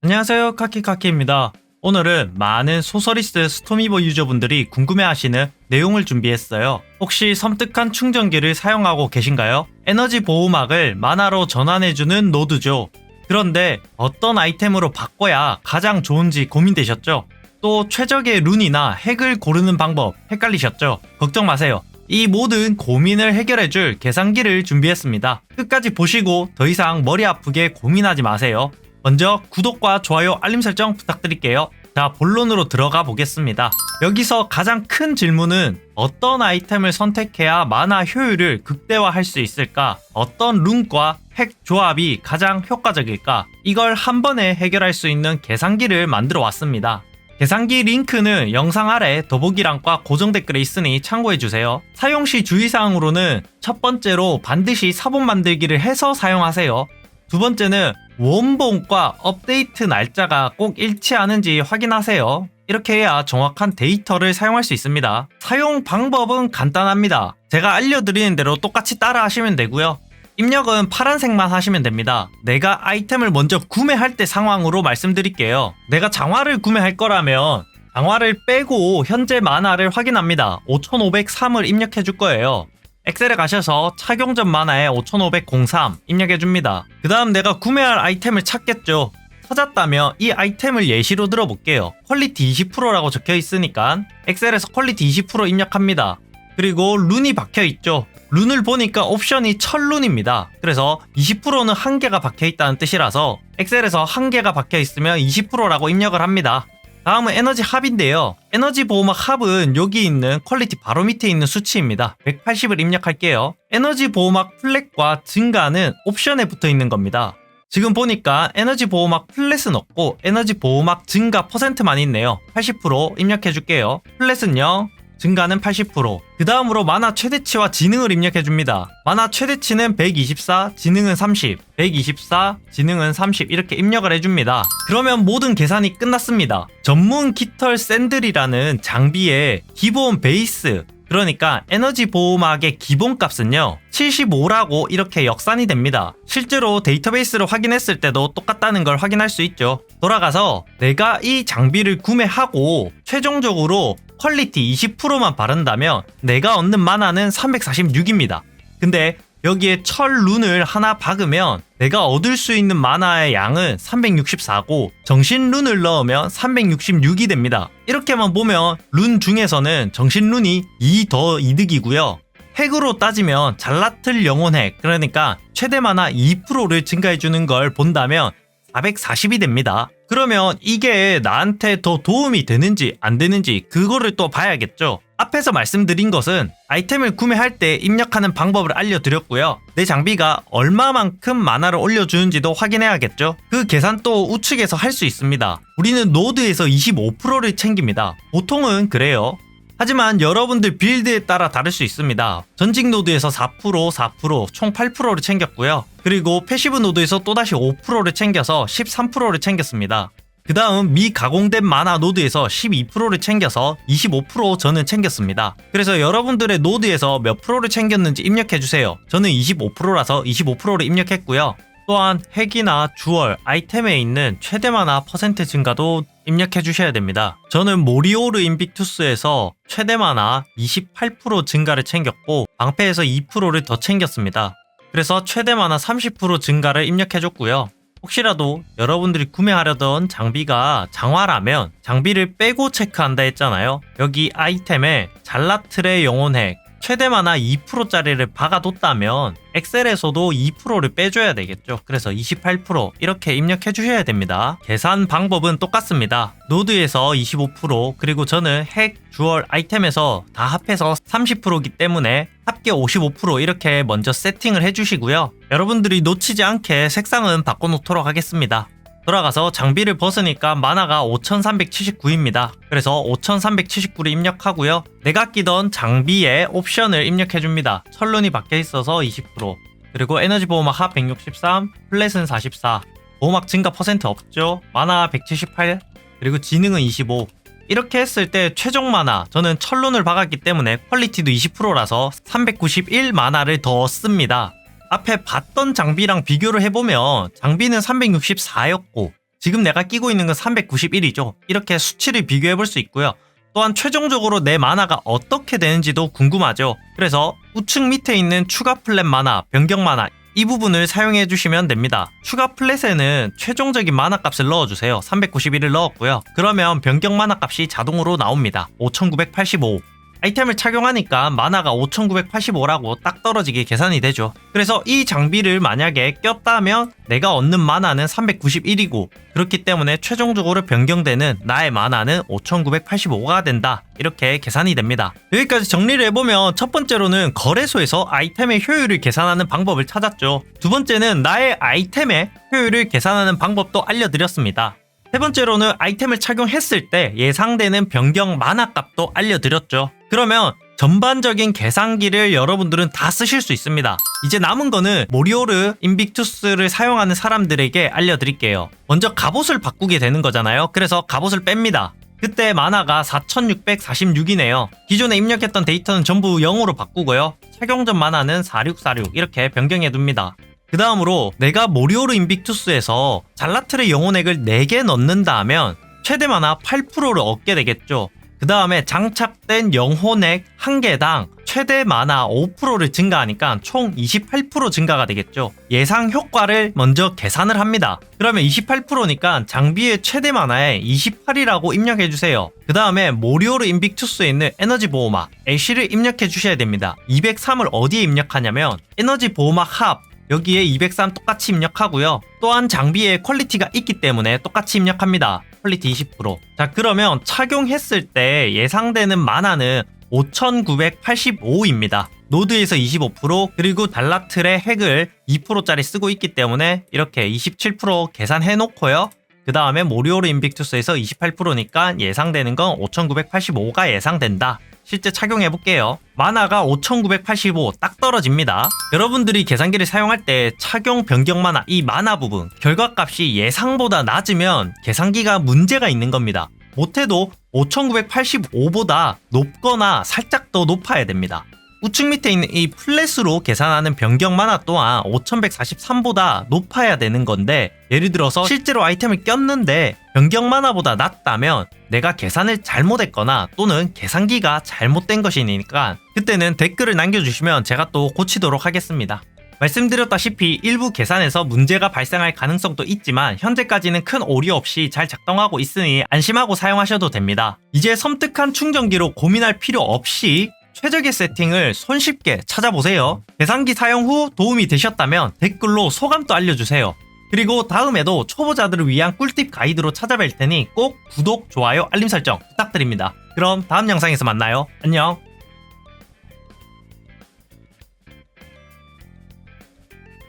안녕하세요 카키카키입니다. 오늘은 많은 소설리스트 스토미보 유저분들이 궁금해하시는 내용을 준비했어요. 혹시 섬뜩한 충전기를 사용하고 계신가요? 에너지 보호막을 만화로 전환해주는 노드죠. 그런데 어떤 아이템으로 바꿔야 가장 좋은지 고민되셨죠? 또 최적의 룬이나 핵을 고르는 방법 헷갈리셨죠? 걱정 마세요. 이 모든 고민을 해결해줄 계산기를 준비했습니다. 끝까지 보시고 더 이상 머리 아프게 고민하지 마세요. 먼저 구독과 좋아요, 알림 설정 부탁드릴게요. 자, 본론으로 들어가 보겠습니다. 여기서 가장 큰 질문은 어떤 아이템을 선택해야 만화 효율을 극대화할 수 있을까? 어떤 룬과 핵 조합이 가장 효과적일까? 이걸 한 번에 해결할 수 있는 계산기를 만들어 왔습니다. 계산기 링크는 영상 아래 더보기란과 고정 댓글에 있으니 참고해주세요. 사용 시 주의사항으로는 첫 번째로 반드시 사본 만들기를 해서 사용하세요. 두 번째는 원본과 업데이트 날짜가 꼭 일치하는지 확인하세요. 이렇게 해야 정확한 데이터를 사용할 수 있습니다. 사용 방법은 간단합니다. 제가 알려드리는 대로 똑같이 따라 하시면 되고요. 입력은 파란색만 하시면 됩니다. 내가 아이템을 먼저 구매할 때 상황으로 말씀드릴게요. 내가 장화를 구매할 거라면 장화를 빼고 현재 만화를 확인합니다. 5503을 입력해 줄 거예요. 엑셀에 가셔서 착용전 만화에 5503 입력해 줍니다. 그 다음 내가 구매할 아이템을 찾겠죠. 찾았다면 이 아이템을 예시로 들어볼게요. 퀄리티 20%라고 적혀 있으니까 엑셀에서 퀄리티 20% 입력합니다. 그리고 룬이 박혀 있죠. 룬을 보니까 옵션이 철룬입니다. 그래서 20%는 한 개가 박혀 있다는 뜻이라서 엑셀에서 한 개가 박혀 있으면 20%라고 입력을 합니다. 다음은 에너지 합인데요. 에너지 보호막 합은 여기 있는 퀄리티 바로 밑에 있는 수치입니다. 180을 입력할게요. 에너지 보호막 플랫과 증가는 옵션에 붙어 있는 겁니다. 지금 보니까 에너지 보호막 플랫은 없고 에너지 보호막 증가 퍼센트만 있네요. 80% 입력해 줄게요. 플랫은 0, 증가는 80%. 그 다음으로 만화 최대치와 지능을 입력해 줍니다. 만화 최대치는 124, 지능은 30, 124, 지능은 30 이렇게 입력을 해줍니다. 그러면 모든 계산이 끝났습니다. 전문 깃털 샌들이라는 장비의 기본 베이스 그러니까 에너지 보호막의 기본값은요 75라고 이렇게 역산이 됩니다 실제로 데이터베이스를 확인했을 때도 똑같다는 걸 확인할 수 있죠 돌아가서 내가 이 장비를 구매하고 최종적으로 퀄리티 20%만 바른다면 내가 얻는 만화는 346입니다 근데 여기에 철 룬을 하나 박으면 내가 얻을 수 있는 만화의 양은 364고 정신 룬을 넣으면 366이 됩니다. 이렇게만 보면 룬 중에서는 정신 룬이 2 더 이득이고요. 핵으로 따지면 잘라틀 영혼 핵 그러니까 최대 만화 2%를 증가해 주는 걸 본다면 440이 됩니다. 그러면 이게 나한테 더 도움이 되는지 안 되는지 그거를 또 봐야겠죠. 앞에서 말씀드린 것은 아이템을 구매할 때 입력하는 방법을 알려드렸고요. 내 장비가 얼마만큼 만화를 올려주는지도 확인해야겠죠. 그 계산 또 우측에서 할 수 있습니다. 우리는 노드에서 25%를 챙깁니다. 보통은 그래요. 하지만 여러분들 빌드에 따라 다를 수 있습니다. 전직 노드에서 4%, 4%, 총 8%를 챙겼고요. 그리고 패시브 노드에서 또다시 5%를 챙겨서 13%를 챙겼습니다. 그 다음 미 가공된 만화 노드에서 12%를 챙겨서 25% 저는 챙겼습니다. 그래서 여러분들의 노드에서 몇 프로를 챙겼는지 입력해주세요. 저는 25%라서 25%를 입력했고요. 또한 핵이나 주얼, 아이템에 있는 최대 만화 퍼센트 증가도 입력해 주셔야 됩니다. 저는 모리오르 인빅투스에서 최대 만화 28% 증가를 챙겼고 방패에서 2%를 더 챙겼습니다. 그래서 최대 만화 30% 증가를 입력해 줬고요. 혹시라도 여러분들이 구매하려던 장비가 장화라면 장비를 빼고 체크한다 했잖아요. 여기 아이템에 잘라틀의 영혼핵 최대 만화 2%짜리를 박아뒀다면 엑셀에서도 2%를 빼줘야 되겠죠. 그래서 28% 이렇게 입력해 주셔야 됩니다. 계산 방법은 똑같습니다. 노드에서 25% 그리고 저는 핵, 주얼, 아이템에서 다 합해서 30%이기 때문에 합계 55% 이렇게 먼저 세팅을 해주시고요. 여러분들이 놓치지 않게 색상은 바꿔놓도록 하겠습니다. 돌아가서 장비를 벗으니까 만화가 5379입니다. 그래서 5379를 입력하고요. 내가 끼던 장비에 옵션을 입력해줍니다. 철론이 박혀 있어서 20%, 그리고 에너지 보호막 합 163, 플랫은 44, 보호막 증가 퍼센트 없죠? 만화 178, 그리고 지능은 25. 이렇게 했을 때 최종 만화 저는 철론을 박았기 때문에 퀄리티도 20%라서 391 만화를 더 씁니다. 앞에 봤던 장비랑 비교를 해보면 장비는 364였고 지금 내가 끼고 있는 건 391이죠. 이렇게 수치를 비교해 볼 수 있고요. 또한 최종적으로 내 만화가 어떻게 되는지도 궁금하죠. 그래서 우측 밑에 있는 추가 플랫 만화, 변경 만화 이 부분을 사용해 주시면 됩니다. 추가 플랫에는 최종적인 만화 값을 넣어주세요. 391을 넣었고요. 그러면 변경 만화 값이 자동으로 나옵니다. 5985. 아이템을 착용하니까 만화가 5985라고 딱 떨어지게 계산이 되죠. 그래서 이 장비를 만약에 꼈다면 내가 얻는 만화는 391이고 그렇기 때문에 최종적으로 변경되는 나의 만화는 5985가 된다. 이렇게 계산이 됩니다. 여기까지 정리를 해보면 첫 번째로는 거래소에서 아이템의 효율을 계산하는 방법을 찾았죠. 두 번째는 나의 아이템의 효율을 계산하는 방법도 알려드렸습니다. 세 번째로는 아이템을 착용했을 때 예상되는 변경 만화 값도 알려드렸죠. 그러면 전반적인 계산기를 여러분들은 다 쓰실 수 있습니다. 이제 남은 거는 모리오르 인빅투스를 사용하는 사람들에게 알려드릴게요. 먼저 갑옷을 바꾸게 되는 거잖아요. 그래서 갑옷을 뺍니다. 그때 만화가 4646이네요. 기존에 입력했던 데이터는 전부 0으로 바꾸고요. 착용 전 만화는 4646 이렇게 변경해 둡니다. 그 다음으로 내가 모리오르 인빅투스에서 잘라트의 영혼액을 4개 넣는다 하면 최대 만화 8%를 얻게 되겠죠. 그 다음에 장착된 영혼액 1개당 최대 만화 5%를 증가하니까 총 28% 증가가 되겠죠. 예상 효과를 먼저 계산을 합니다. 그러면 28%니까 장비의 최대 만화에 28이라고 입력해 주세요. 그 다음에 모리오르 인빅투스에 있는 에너지 보호막 애쉬를 입력해 주셔야 됩니다. 203을 어디에 입력하냐면 에너지 보호막 합 여기에 203 똑같이 입력하고요. 또한 장비에 퀄리티가 있기 때문에 똑같이 입력합니다. 퀄리티 20%. 자, 그러면 착용했을 때 예상되는 만화는 5985입니다. 노드에서 25% 그리고 달라틀의 핵을 2%짜리 쓰고 있기 때문에 이렇게 27% 계산해 놓고요. 그 다음에 모리오르 인빅투스에서 28%니까 예상되는 건 5985가 예상된다. 실제 착용해 볼게요. 만화가 5985 딱 떨어집니다. 여러분들이 계산기를 사용할 때 착용 변경 만화 이 만화 부분 결과값이 예상보다 낮으면 계산기가 문제가 있는 겁니다. 못해도 5985보다 높거나 살짝 더 높아야 됩니다. 우측 밑에 있는 이 플랫으로 계산하는 변경 만화 또한 5143보다 높아야 되는 건데 예를 들어서 실제로 아이템을 꼈는데 변경 만화보다 낮다면 내가 계산을 잘못했거나 또는 계산기가 잘못된 것이니까 그때는 댓글을 남겨주시면 제가 또 고치도록 하겠습니다. 말씀드렸다시피 일부 계산에서 문제가 발생할 가능성도 있지만 현재까지는 큰 오류 없이 잘 작동하고 있으니 안심하고 사용하셔도 됩니다. 이제 섬뜩한 충전기로 고민할 필요 없이 최적의 세팅을 손쉽게 찾아보세요. 계산기 사용 후 도움이 되셨다면 댓글로 소감도 알려주세요. 그리고 다음에도 초보자들을 위한 꿀팁 가이드로 찾아뵐 테니 꼭 구독, 좋아요, 알림 설정 부탁드립니다. 그럼 다음 영상에서 만나요. 안녕.